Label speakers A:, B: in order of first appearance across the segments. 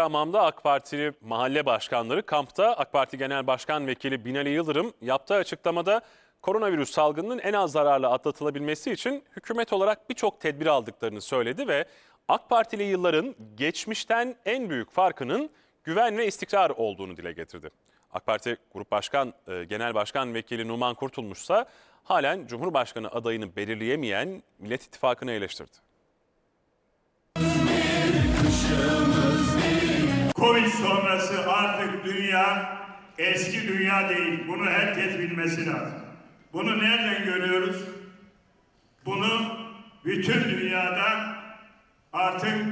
A: Hamam'da AK Partili mahalle başkanları kampta AK Parti Genel Başkan Vekili Binali Yıldırım yaptığı açıklamada koronavirüs salgınının en az zararla atlatılabilmesi için hükümet olarak birçok tedbir aldıklarını söyledi ve AK Partili yılların geçmişten en büyük farkının güven ve istikrar olduğunu dile getirdi. AK Parti Grup Başkan e, Genel Başkan Vekili Numan Kurtulmuş ise halen Cumhurbaşkanı adayını belirleyemeyen Millet İttifakı'nı eleştirdi.
B: Covid sonrası artık dünya eski dünya değil. Bunu herkes bilmesi lazım. Bunu nereden görüyoruz? Bunu bütün dünyada artık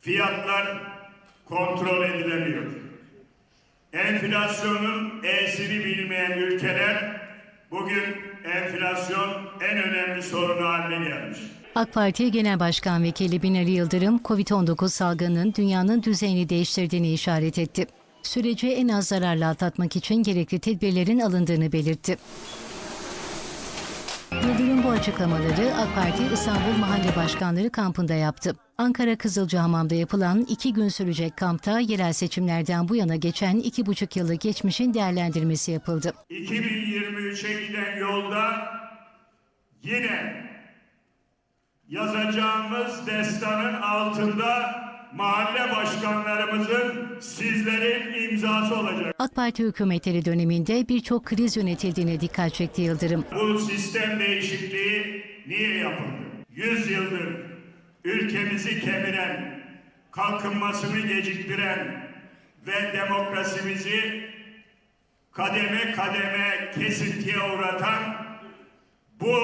B: fiyatlar kontrol edilemiyor. Enflasyonun E'sini bilmeyen ülkeler bugün enflasyon en önemli sorunu haline gelmiş.
C: AK Parti Genel Başkan Vekili Binali Yıldırım, COVID-19 salgınının dünyanın düzenini değiştirdiğini işaret etti. Süreci en az zararla atlatmak için gerekli tedbirlerin alındığını belirtti. Yıldırım bu açıklamaları AK Parti İstanbul Mahalle Başkanları kampında yaptı. Ankara Kızılcahamam'da yapılan iki gün sürecek kampta yerel seçimlerden bu yana geçen iki buçuk yıllık geçmişin değerlendirmesi yapıldı.
B: 2023'e giden yolda yine yazacağımız destanın altında mahalle başkanlarımızın sizlerin imzası olacak.
C: AK Parti hükümetleri döneminde birçok kriz yönetildiğine dikkat çekti Yıldırım.
B: Bu sistem değişikliği niye yapıldı? 100 yıldır ülkemizi kemiren, kalkınmasını geciktiren ve demokrasimizi kademe kademe kesintiye uğratan bu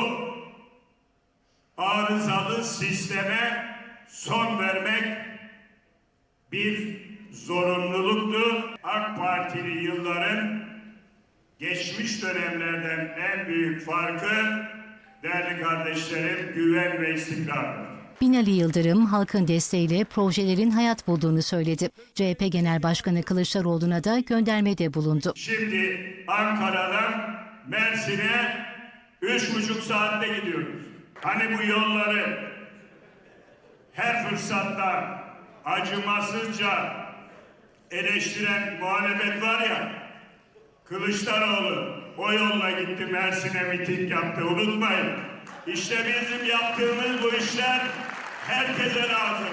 B: arızalı sisteme son vermek bir zorunluluktu. AK Partili yılların geçmiş dönemlerden en büyük farkı değerli kardeşlerim güven ve istikrardır.
C: Binali Yıldırım halkın desteğiyle projelerin hayat bulduğunu söyledi. CHP Genel Başkanı Kılıçdaroğlu'na da göndermede bulundu.
B: Şimdi Ankara'dan Mersin'e üç buçuk saatte gidiyoruz. Hani bu yolları her fırsatta acımasızca eleştiren muhalefet var ya, Kılıçdaroğlu o yolla gitti Mersin'e miting yaptı unutmayın. İşte bizim yaptığımız bu işler herkese lazım.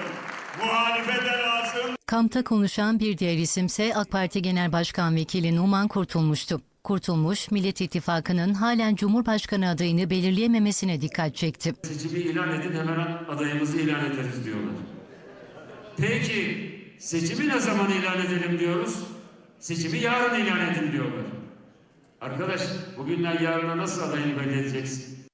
B: Muhalefete lazım,
C: Kampta konuşan bir diğer isimse AK Parti Genel Başkan Vekili Numan Kurtulmuş'tu. Kurtulmuş, Millet İttifakı'nın halen Cumhurbaşkanı adayını belirleyememesine dikkat çekti.
D: Seçimi ilan edin hemen adayımızı ilan ederiz diyorlar. Peki seçimi ne zaman ilan edelim diyoruz? Seçimi yarın ilan edin diyorlar. Arkadaş bugünden yarına nasıl adayını belli?